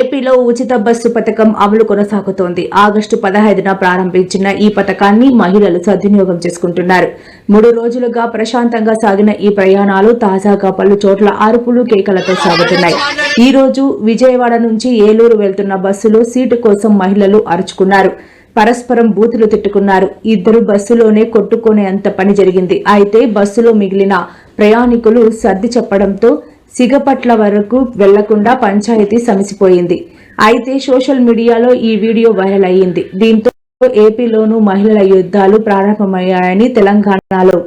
ఏపీలో ఉచిత బస్సు పథకం అమలు కొనసాగుతోంది. ఆగస్టు పదహైదున ప్రారంభించిన ఈ పథకాన్ని మహిళలు సద్వినియోగం చేసుకుంటున్నారు. మూడు రోజులుగా ప్రశాంతంగా సాగిన ఈ ప్రయాణాలు తాజాగా పలు చోట్ల అరుపులు కేకలతో సాగుతున్నాయి. ఈ రోజు విజయవాడ నుంచి ఏలూరు వెళ్తున్న బస్సులో సీటు కోసం మహిళలు అరుచుకున్నారు. పరస్పరం బూతులు తిట్టుకున్నారు. ఇద్దరు బస్సులోనే కొట్టుకునే అంత పని జరిగింది. అయితే బస్సులో మిగిలిన ప్రయాణికులు సర్ది చెప్పడంతో సిగపట్ల వరకు వెళ్ళకుండా పంచాయతీ సమసిపోయింది. అయితే సోషల్ మీడియాలో ఈ వీడియో వైరల్ అయ్యింది. దీంతో ఏపీలోనూ మహిళల యుద్ధాలు ప్రారంభమయ్యాయని తెలంగాణలో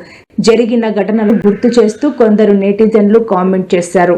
జరిగిన ఘటనలు గుర్తు చేస్తూ కొందరు నెటిజన్లు కామెంట్ చేశారు.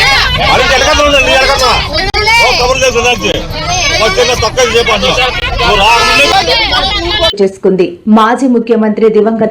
చేసుకుంది మాజీ ముఖ్యమంత్రి దివంగత